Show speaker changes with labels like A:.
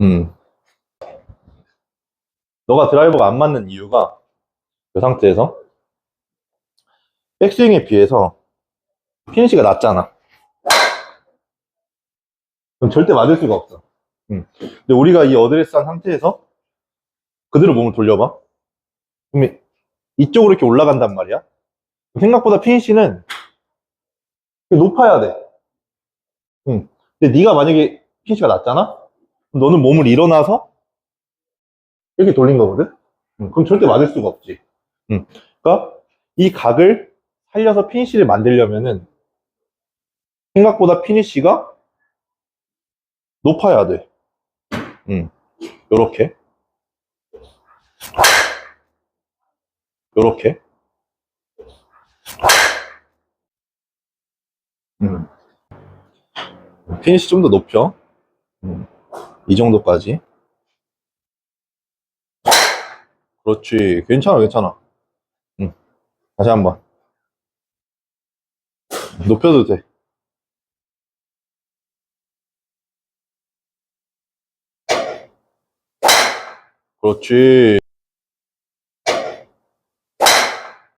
A: 음. 너가 드라이버가 안 맞는 이유가 그 상태에서 백스윙에 비해서 피니시가 낮잖아. 그럼 절대 맞을 수가 없어. 음. 근데 우리가 이 어드레스한 상태에서 그대로 몸을 돌려봐. 그럼 이쪽으로 이렇게 올라간단 말이야. 생각보다 피니시는 높아야 돼. 응. 근데 네가 만약에 피니시가 낮잖아? 너는 몸을 일어나서 이렇게 돌린 거거든? 응, 그럼 절대 맞을 수가 없지. 응. 그러니까 이 각을 살려서 피니시를 만들려면은 생각보다 피니시가 높아야 돼. 응. 요렇게. 요렇게. 음. 피니시 좀더 높여. 음. 이 정도까지. 그렇지. 괜찮아, 괜찮아. 음. 다시 한 번. 높여도 돼. 그렇지.